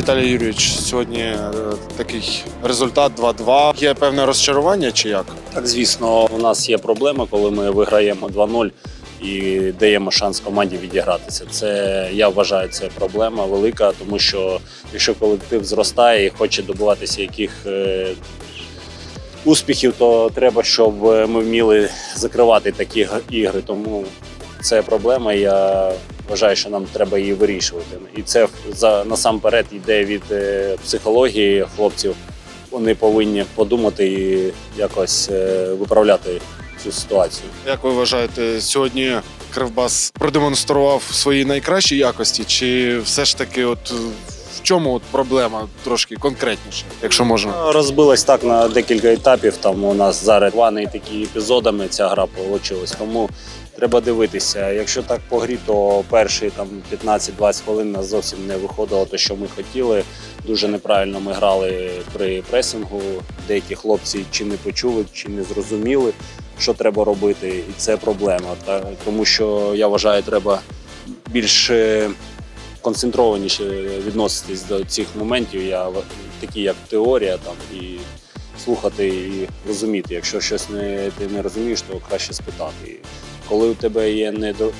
Віталій Юрійович, сьогодні е, такий результат 2-2. Є певне розчарування чи як? Так, звісно, у нас є проблема, коли ми виграємо 2-0 і даємо шанс команді відігратися. Це я вважаю, це проблема велика, тому що якщо колектив зростає і хоче добуватися яких е, успіхів, то треба, щоб ми вміли закривати такі ігри. Тому це проблема. Я вважаю, що нам треба її вирішувати. І це за насамперед йде від е, психології хлопців. Вони повинні подумати і якось е, виправляти цю ситуацію. Як ви вважаєте, сьогодні Кривбас продемонстрував свої найкращі якості, чи все ж таки, от чому от проблема трошки конкретніше, якщо можна? Розбилась так на декілька етапів. Там у нас зараз рваний такі епізодами ця гра вийшла. Тому треба дивитися. Якщо так по грі, то перші там 15-20 хвилин нас зовсім не виходило те, що ми хотіли. Дуже неправильно ми грали при пресингу. Деякі хлопці чи не почули, чи не зрозуміли, що треба робити, і це проблема. Та тому що я вважаю, треба більш е, концентрованіше відноситись до цих моментів. Я такі як теорія там і слухати і розуміти. Якщо щось не ти не розумієш, то краще спитати. Коли у тебе є недо,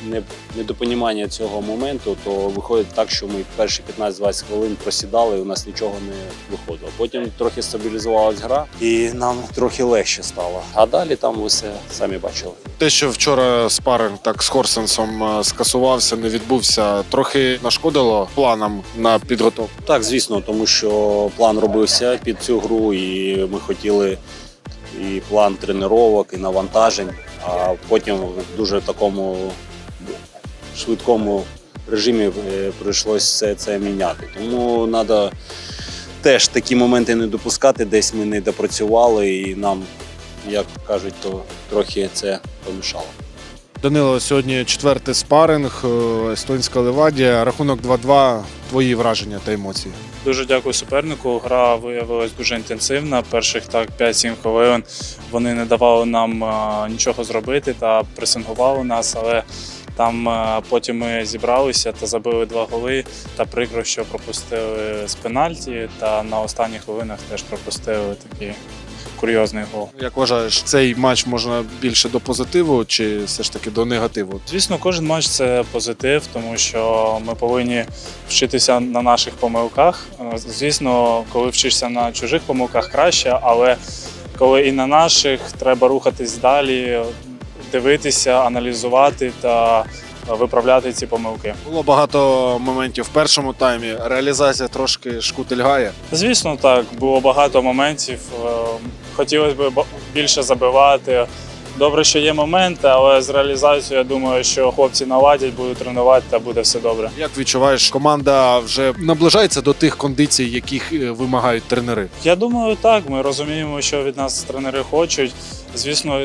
недопонімання цього моменту, то виходить так, що ми перші 15-20 хвилин просідали, і у нас нічого не виходило. Потім трохи стабілізувалась гра, і нам трохи легше стало. А далі там ви все самі бачили. Те, що вчора спаринг так з Хорсенсом е, скасувався, не відбувся, трохи нашкодило планам на підготовку. Так, звісно, тому що план робився під цю гру, і ми хотіли і план тренувань, і навантажень, а потім в дуже такому швидкому режимі е, прийшлося все це міняти. Тому треба теж такі моменти не допускати, десь ми не допрацювали, і нам, як кажуть, то трохи це помішало. Данило, сьогодні четвертий спаринг, е, естонська левадія, рахунок 2-2. Твої враження та емоції. Дуже дякую супернику. Гра виявилась дуже інтенсивна. Перших так 5-7 хвилин вони не давали нам нічого зробити та пресингували нас, але там потім ми зібралися та забили два голи. Та прикро, що пропустили з пенальті. Та на останніх хвилинах теж пропустили такий курйозний гол. Як вважаєш, цей матч можна більше до позитиву чи все ж таки до негативу? Звісно, кожен матч це позитив, тому що ми повинні вчитися на наших помилках. Е, Звісно, коли вчишся на чужих помилках краще, але коли і на наших треба рухатись далі, дивитися, аналізувати та виправляти ці помилки. Було багато моментів в першому таймі. Реалізація трошки шкутильгає. Звісно, так було багато моментів. Хотілося б більше забивати. Добре, що є моменти, але з реалізацією я думаю, що хлопці наладять, будуть тренувати та буде все добре. Як відчуваєш, команда вже наближається до тих кондицій, яких е, вимагають тренери? Я думаю, так. Ми розуміємо, що від нас тренери хочуть. Звісно,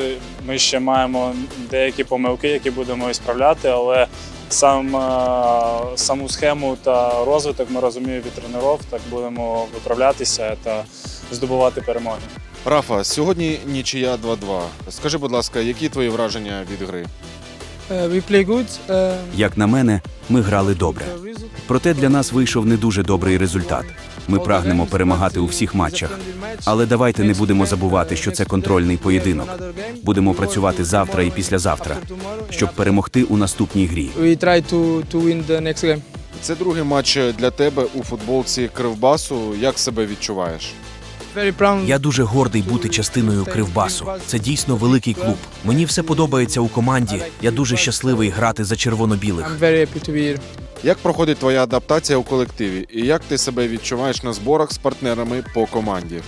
ми ще маємо деякі помилки, які будемо ісправляти, але сам, е, саму схему та розвиток ми розуміємо від тренерів, так будемо виправлятися та здобувати перемоги. Рафа, сьогодні нічия 2-2. Скажи, будь ласка, які твої враження від гри? We play good. Uh, Як на мене, ми грали добре. the Проте для нас вийшов не дуже добрий результат. Ми прагнемо перемагати у всіх матчах. Але давайте не будемо забувати, що це контрольний поєдинок. Будемо працювати завтра і післязавтра, щоб перемогти у наступній грі. Це другий матч для тебе у футболці Кривбасу. Як себе відчуваєш? Я дуже гордий бути частиною Кривбасу. Це дійсно великий клуб. Мені все подобається у команді. Я дуже щасливий грати за червоно-білих. Як проходить твоя адаптація у колективі? І як ти себе відчуваєш на зборах з партнерами по команді?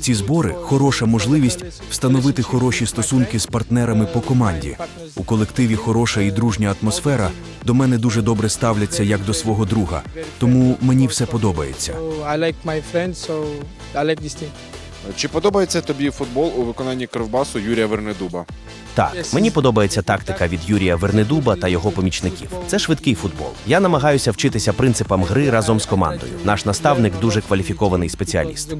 Ці збори хороша можливість встановити хороші стосунки з партнерами по команді. У колективі хороша і дружня атмосфера. До мене дуже добре ставляться як до свого друга. Тому мені все подобається. Чи подобається тобі футбол у виконанні Кривбасу Юрія Вернедуба? Так, мені подобається тактика від Юрія Вернедуба та його помічників. Це швидкий футбол. Я намагаюся вчитися принципам гри разом з командою. Наш наставник дуже кваліфікований спеціаліст.